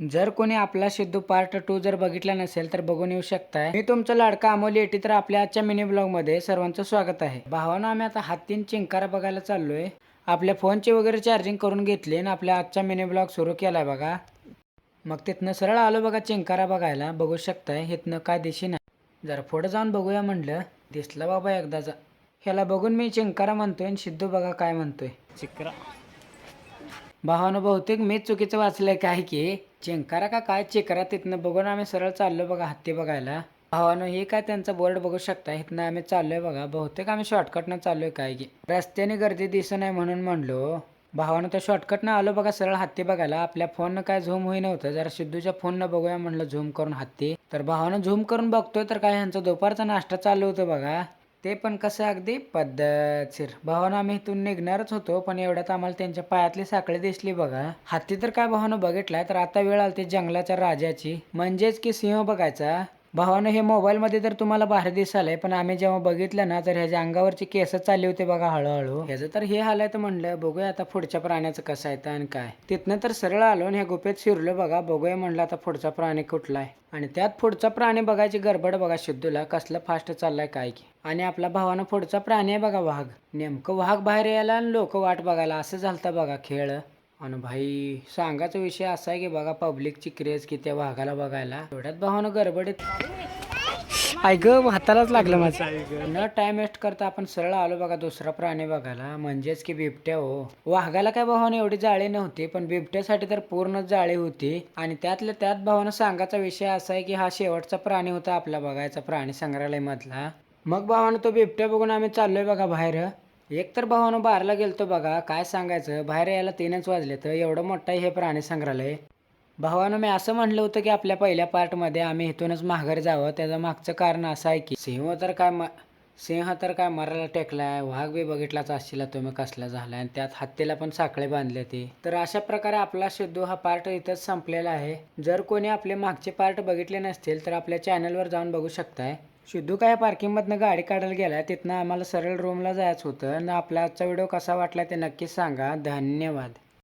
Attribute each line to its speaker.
Speaker 1: जर कोणी आपला सिद्धू पार्ट टू जर बघितला नसेल तर बघून येऊ शकताय. मी तुमचा लाडका अमोल येटी तर आपल्या आजच्या मिनी ब्लॉगमध्ये सर्वांचं स्वागत आहे. भावानं आम्ही आता हातीन चिंकारा बघायला चाललोय. आपल्या फोनची वगैरे चार्जिंग करून घेतली आणि आपल्या आजचा मिनी ब्लॉग सुरू केलाय बघा. मग तिथनं सरळ आलो बघा चिंकारा बघायला. बघू शकताय इथनं काय दिशी नाही. जरा पुढं जाऊन बघूया म्हणलं. दिसला बाबा एकदाचा ह्याला बघून मी चिंकारा म्हणतोय आणि सिद्धू बघा काय म्हणतोय.
Speaker 2: चिकरा.
Speaker 1: भावानं बहुतेक मीच चुकीचं वाचलंय काय की? चेंकारा का काय चेकरा तिथनं बघून आम्ही सरळ चाललो बघा हत्ती बघायला. भावानं हे काय त्यांचा बोर्ड बघू शकता? इथनं आम्ही चाललोय बघा. बहुतेक आम्ही शॉर्टकटनं चाललोय काय की. रस्त्याने गर्दी दिसत नाही म्हणून म्हणलो. भावानं तर शॉर्टकटनं आलो बघा सरळ हत्ती बघायला. आपल्या फोननं काय झूम होई नव्हतं. जरा सिद्धूच्या फोननं बघूया म्हणलं झूम करून हत्ती. तर भावानं झूम करून बघतोय तर काय ह्यांचा. दुपारचा नाश्ता चालू होतं बघा. ते पण कसं अगदी पद्धतशीर भावानं आम्ही इथून निघणारच होतो पण एवढ्यात आम्हाला त्यांच्या पायातली साखळी दिसली बघा. हत्ती तर काय भावानं बघितलाय तर आता वेळ आलती जंगलाच्या राजाची. म्हणजेच की सिंह बघायचा? भावानं हे मोबाईलमध्ये तर तुम्हाला भारी आहे पण आम्ही जेव्हा बघितलं ना तर ह्याच्या अंगावरचे केस चालले होते बघा हळूहळू. ह्याचं तर हे हाल आहे तर म्हणलं बघूया आता पुढच्या प्राण्याचं कसं आहे तर आणि काय. तिथनं तर सरळ आलो आणि ह्या गुफेत शिरलो बघा बघूया म्हणलं आता पुढचा प्राणी कुठला आहे? आणि त्यात पुढचा प्राणी बघायची गडबड बघा सिद्धूला कसलं फास्ट चाललाय काय की? आणि आपला भावानं पुढचा प्राणी आहे बघा वाघ. नेमकं वाघ बाहेर यायला आणि लोक वाट बघायला असं झालतं बघा खेळ. आणि भाई सांगायचा विषय असा आहे की बघा पब्लिकची क्रेज की त्या वाघाला बघायला. एवढ्यात भावानं गडबडीत ऐक हातालाच लागलं माझं. न टाइम वेस्ट करता आपण सरळ आलो बघा दुसरा प्राणी बघायला. म्हणजेच की बिबट्या हो. वाघाला काय भावानं एवढी जाळी नव्हती पण बिबट्यासाठी तर पूर्ण जाळी होती. आणि त्यातल्या त्यात भावानं सांगायचा विषय असा आहे की हा शेवटचा प्राणी होता आपला बघायचा प्राणी संग्रहालय मधला मग भावानं तो बिबट्या बघून आम्ही चाललोय बघा बाहेर. एक तर भावानं बारला गेलतो बघा काय सांगायचं? बाहेर यायला तीनच वाजले तर एवढं मोठं हे प्राणी संग्रहालय. भावानं मी असं म्हणलं होतं की आपल्या पहिल्या पार्टमध्ये आम्ही इथूनच माघार जावं त्याचं मागचं कारण असं आहे की सिंह तर काय म सिंह तर काय मरायला टेकलाय वाघ बी बघितलाच असशीला तुम्ही कसला झाला आणि त्यात हत्तीला पण साखळे बांधले ते तर अशा प्रकारे आपला सिद्धू हा पार्ट इथंच संपलेला आहे. जर कोणी आपले मागचे पार्ट बघितले नसतील तर आपल्या चॅनलवर जाऊन बघू शकताय. सिद्धू काय पार्किंगमधनं गाडी काढायला गेला तिथनं आम्हाला सरळ रूमला जायचं होतं. आणि आपला आजचा व्हिडिओ कसा वाटला ते नक्कीच सांगा. धन्यवाद.